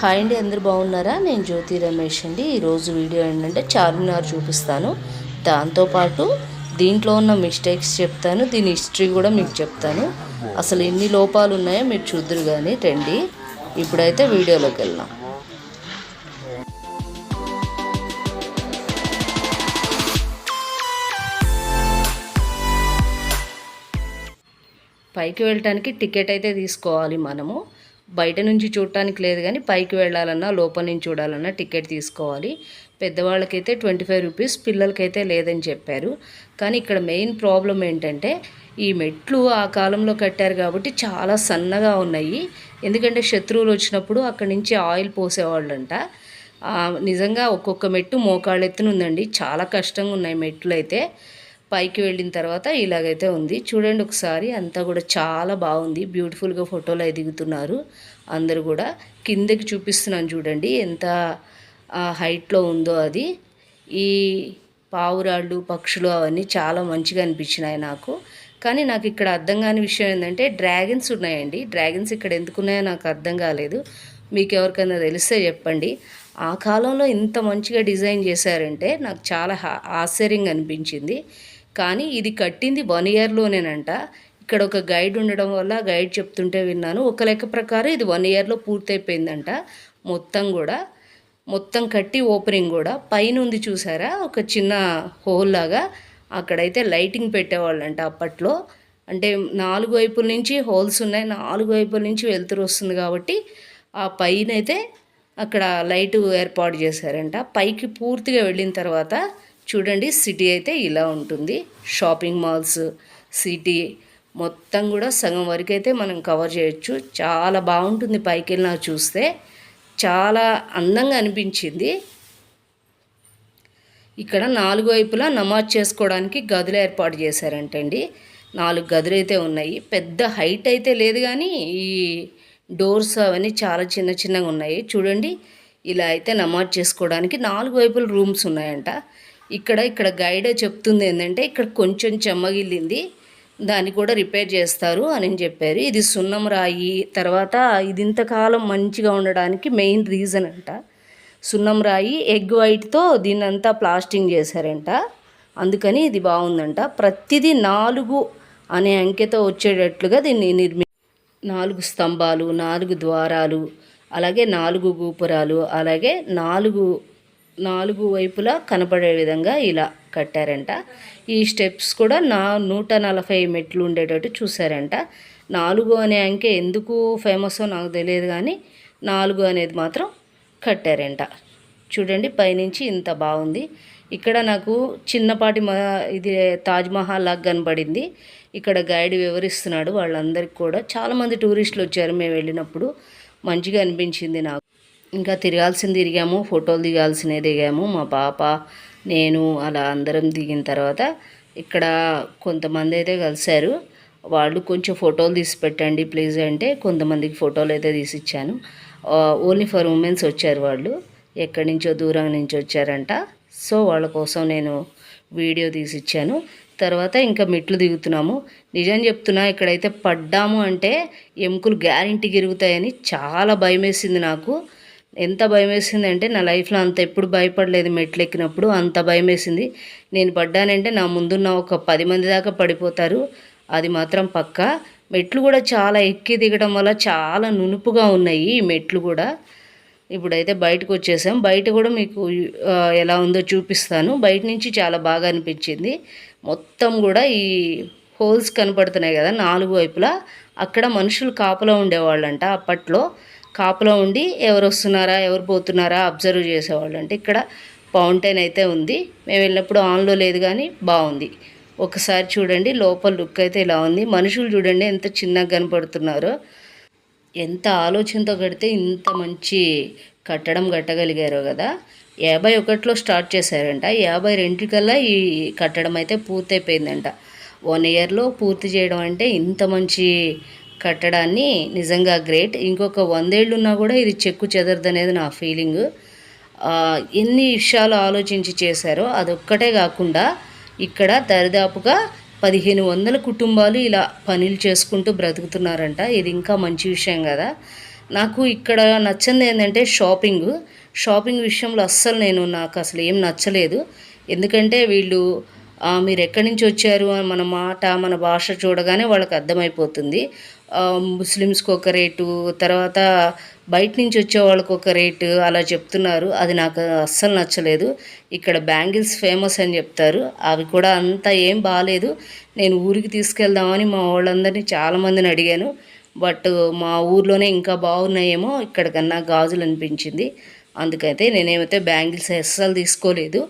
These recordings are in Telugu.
హాయ్ అండి అందరు బాగున్నారా? నేను జ్యోతి రమేష్ అండి. ఈరోజు వీడియో ఏంటంటే చార్మినార్ చూపిస్తాను. దాంతోపాటు దీంట్లో ఉన్న మిస్టేక్స్ చెప్తాను. దీని హిస్టరీ కూడా మీకు చెప్తాను. అసలు ఎన్ని లోపాలు ఉన్నాయో మీరు చూద్దరు కానీ రండి. ఇప్పుడైతే వీడియోలోకి వెళ్దాం. పైకి వెళ్ళటానికి టికెట్ అయితే తీసుకోవాలి మనము. బయట నుంచి చూడటానికి లేదు కానీ పైకి వెళ్ళాలన్నా లోపల నుంచి చూడాలన్నా టికెట్ తీసుకోవాలి. పెద్దవాళ్ళకైతే ట్వంటీ ఫైవ్ రూపీస్ పిల్లలకైతే లేదని చెప్పారు. కానీ ఇక్కడ మెయిన్ ప్రాబ్లం ఏంటంటే ఈ మెట్లు ఆ కాలంలో కట్టారు కాబట్టి చాలా సన్నగా ఉన్నాయి. ఎందుకంటే శత్రువులు వచ్చినప్పుడు అక్కడి నుంచి ఆయిల్ పోసేవాళ్ళంట. నిజంగా ఒక్కొక్క మెట్టు మోకాళ్ళెత్తున ఉందండి. చాలా కష్టంగా ఉన్నాయి మెట్లు అయితే పైకి వెళ్ళిన తర్వాత ఇలాగైతే ఉంది. చూడండి ఒకసారి అంతా కూడా చాలా బాగుంది. బ్యూటిఫుల్గా ఫోటోలు అవి దిగుతున్నారు అందరూ కూడా. కిందకి చూపిస్తున్నాను చూడండి ఎంత హైట్లో ఉందో అది. ఈ పావురాళ్ళు పక్షులు అవన్నీ చాలా మంచిగా అనిపించినాయి నాకు. కానీ నాకు ఇక్కడ అర్థం కాని విషయం ఏంటంటే డ్రాగన్స్ ఉన్నాయండి. డ్రాగన్స్ ఇక్కడ ఎందుకు ఉన్నాయో నాకు అర్థం కాలేదు. మీకు ఎవరికైనా తెలిస్తే చెప్పండి. ఆ కాలంలో ఇంత మంచిగా డిజైన్ చేశారంటే నాకు చాలా హా- ఆశ్చర్యంగా అనిపించింది. కానీ ఇది కట్టింది వన్ ఇయర్లోనేనంట. ఇక్కడ ఒక గైడ్ ఉండడం వల్ల గైడ్ చెప్తుంటే విన్నాను. ఒక లెక్క ప్రకారం ఇది వన్ ఇయర్లో పూర్తయిపోయిందంట మొత్తం కూడా. మొత్తం కట్టి ఓపెనింగ్ కూడా. పైన ఉంది చూసారా? ఒక చిన్న హోల్ లాగా అక్కడైతే లైటింగ్ పెట్టేవాళ్ళంట అప్పట్లో. అంటే నాలుగు వైపుల నుంచి హోల్స్ ఉన్నాయి. నాలుగు వైపుల నుంచి వెలుతురు వస్తుంది కాబట్టి ఆ పైన అయితే అక్కడ లైట్ ఏర్పాటు చేశారంట. పైకి పూర్తిగా వెళ్ళిన తర్వాత చూడండి సిటీ అయితే ఇలా ఉంటుంది. షాపింగ్ మాల్స్ సిటీ మొత్తం కూడా సగం వరకు అయితే మనం కవర్ చేయొచ్చు. చాలా బాగుంటుంది పైకి వెళ్ళినా చూస్తే. చాలా అందంగా అనిపించింది. ఇక్కడ నాలుగు వైపులా నమాజ్ చేసుకోవడానికి గదులు ఏర్పాటు చేశారంటండి. నాలుగు గదులు అయితే ఉన్నాయి. పెద్ద హైట్ అయితే లేదు కానీ ఈ డోర్స్ అవన్నీ చాలా చిన్న చిన్నగా ఉన్నాయి. చూడండి ఇలా అయితే నమాజ్ చేసుకోవడానికి నాలుగు వైపుల రూమ్స్ ఉన్నాయంట. ఇక్కడ ఇక్కడ గైడ్ చెప్తుంది ఏంటంటే ఇక్కడ కొంచెం చెమ్మగిల్లింది. దాన్ని కూడా రిపేర్ చేస్తారు అని చెప్పారు. ఇది సున్నం రాయి. తర్వాత ఇది ఇంతకాలం మంచిగా ఉండడానికి మెయిన్ రీజన్ అంట. సున్నం రాయి ఎగ్ వైట్తో దీన్నంతా ప్లాస్టింగ్ చేశారంట. అందుకని ఇది బాగుందంట. ప్రతిదీ నాలుగు అనే అంకెతో వచ్చేటట్లుగా దీన్ని నిర్మి నాలుగు స్తంభాలు నాలుగు ద్వారాలు అలాగే నాలుగు గోపురాలు అలాగే నాలుగు నాలుగు వైపులా కనపడే విధంగా ఇలా కట్టారంట. ఈ స్టెప్స్ కూడా నా నూట నలభై మెట్లు ఉండేటట్టు చూసారంట నాలుగు అనే అంకె ఎందుకు ఫేమసో నాకు తెలియదు కానీ నాలుగు అనేది మాత్రం కట్టారంట. చూడండి పైనుంచి ఇంత బాగుంది. ఇక్కడ నాకు చిన్నపాటి మా ఇది తాజ్మహల్ లాగా కనబడింది ఇక్కడ గైడ్ వివరిస్తున్నాడు. వాళ్ళందరికీ కూడా చాలామంది టూరిస్టులు వచ్చారు మేము వెళ్ళినప్పుడు. మంచిగా అనిపించింది నాకు. ఇంకా తిరగాల్సింది తిరిగాము ఫోటోలు దిగాల్సినవి దిగాము. మా పాప నేను అలా అందరం దిగిన తర్వాత ఇక్కడ కొంతమంది అయితే కలిశారు. వాళ్ళు కొంచెం ఫోటోలు తీసి పెట్టండి ప్లీజ్ అంటే కొంతమందికి ఫోటోలు అయితే తీసి ఇచ్చాను. ఓన్లీ ఫర్ ఉమెన్స్ వచ్చారు వాళ్ళు. ఎక్కడి నుంచో దూరం నుంచి వచ్చారంట. సో వాళ్ళ కోసం నేను వీడియో తీసి ఇచ్చాను. తర్వాత ఇంకా మెట్లు దిగుతున్నాము. నిజం చెప్తున్నా ఇక్కడైతే పడ్డాము అంటే ఎముకలు గ్యారెంటీ గిరుగుతాయని చాలా భయం వేసింది నాకు. ఎంత భయం వేసింది అంటే నా లైఫ్లో అంత ఎప్పుడు భయపడలేదు మెట్లు ఎక్కినప్పుడు అంత భయం వేసింది నేను పడ్డానంటే నా ముందున్న ఒక పది మంది దాకా పడిపోతారు. అది మాత్రం పక్క. మెట్లు కూడా చాలా ఎక్కి దిగడం వల్ల చాలా నునుపుగా ఉన్నాయి ఈ మెట్లు కూడా. ఇప్పుడైతే బయటకు వచ్చేసాం బయట కూడా మీకు ఎలా ఉందో చూపిస్తాను. బయట నుంచి చాలా బాగా అనిపించింది. మొత్తం కూడా ఈ హోల్స్ కనపడుతున్నాయి కదా నాలుగు వైపులా. అక్కడ మనుషులు కాపలా ఉండేవాళ్ళంట అప్పట్లో. కాపులో ఉండి ఎవరు వస్తున్నారా ఎవరు పోతున్నారా అబ్జర్వ్ అంటే ఇక్కడ ఫౌంటైన్ అయితే ఉంది. మేము వెళ్ళినప్పుడు ఆన్లో లేదు కానీ బాగుంది. ఒకసారి చూడండి లోపల లుక్ అయితే ఇలా ఉంది. మనుషులు చూడండి ఎంత చిన్నగా కనపడుతున్నారో. ఎంత ఆలోచనతో కడితే ఇంత మంచి కట్టడం కట్టగలిగారో కదా. యాభై ఒకటిలో స్టార్ట్ చేశారంట. యాభై రెండుకల్లా ఈ కట్టడం అయితే పూర్తయిపోయిందంట. వన్ ఇయర్లో పూర్తి చేయడం అంటే ఇంత మంచి కట్టడాన్ని నిజంగా గ్రేట్. ఇంకొక వందేళ్ళు ఉన్నా కూడా ఇది చెక్కు చెదరదనేది నా ఫీలింగ్. ఎన్ని విషయాలు ఆలోచించి చేశారో అదొక్కటే కాకుండా ఇక్కడ దరిదాపుగా పదిహేను వందల కుటుంబాలు ఇలా పనులు చేసుకుంటూ బ్రతుకుతున్నారంట. ఇది ఇంకా మంచి విషయం కదా. నాకు ఇక్కడ నచ్చింది ఏంటంటే షాపింగ్. షాపింగ్ విషయంలో అస్సలు నేను నాకు అసలు ఏం నచ్చలేదు. ఎందుకంటే వీళ్ళు మీరు ఎక్కడి నుంచి వచ్చారు? అని మన మాట మన భాష చూడగానే వాళ్ళకి అర్థమైపోతుంది. ముస్లిమ్స్కి ఒక రేటు తర్వాత బయట నుంచి వచ్చే వాళ్ళకి ఒక రేటు అలా చెప్తున్నారు. అది నాకు అస్సలు నచ్చలేదు. ఇక్కడ బ్యాంగిల్స్ ఫేమస్ అని చెప్తారు. అవి కూడా అంత ఏం బాగాలేదు నేను ఊరికి తీసుకెళ్దామని మా వాళ్ళందరినీ చాలామందిని అడిగాను. బట్ మా ఊర్లోనే ఇంకా బాగున్నాయేమో ఇక్కడికన్నా గాజులు అనిపించింది. అందుకైతే నేనేమైతే బ్యాంగిల్స్ అస్సలు తీసుకోలేదు.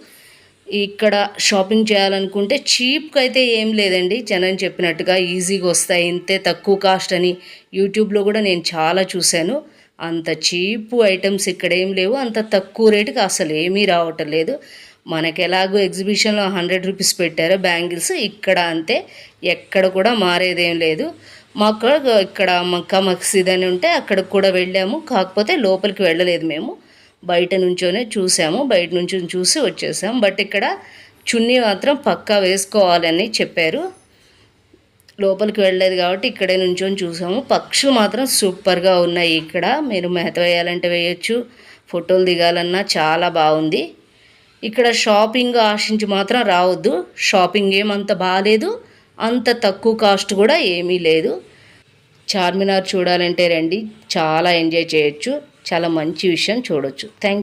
ఇక్కడ షాపింగ్ చేయాలనుకుంటే చీప్కి అయితే ఏం లేదండి. జనం చెప్పినట్టుగా ఈజీగా వస్తాయి. ఇంతే తక్కువ కాస్ట్ అని యూట్యూబ్లో కూడా నేను చాలా చూశాను. అంత చీప్ ఐటమ్స్ ఇక్కడ ఏం లేవు. అంత తక్కువ రేటుకి అసలు ఏమీ రావటం లేదు. మనకి ఎలాగో ఎగ్జిబిషన్లో హండ్రెడ్ రూపీస్ పెట్టారో బ్యాంగిల్స్. ఇక్కడ అంతే. ఎక్కడ కూడా మారేదేం లేదు. మాకు ఇక్కడ మక్కా మక్సీద్ అని ఉంటే అక్కడికి కూడా వెళ్ళాము. కాకపోతే లోపలికి వెళ్ళలేదు మేము. బయట నుంచోనే చూసాము బయట నుంచి చూసి వచ్చేసాము. బట్ ఇక్కడ చున్నీ మాత్రం పక్కా వేసుకోవాలని చెప్పారు. లోపలికి వెళ్ళలేదు కాబట్టి ఇక్కడే నుంచొని చూసాము. పక్షులు మాత్రం సూపర్గా ఉన్నాయి ఇక్కడ. మీరు మేత వేయాలంటే వేయచ్చు. ఫోటోలు దిగాలన్నా చాలా బాగుంది. ఇక్కడ షాపింగ్ ఆశించి మాత్రం రావద్దు. షాపింగ్ ఏమంత బాగాలేదు అంత తక్కువ కాస్ట్ కూడా ఏమీ లేదు. చార్మినార్ చూడాలంటే రండి. చాలా ఎంజాయ్ చేయొచ్చు. చాలా మంచి విషయం చూడొచ్చు. థ్యాంక్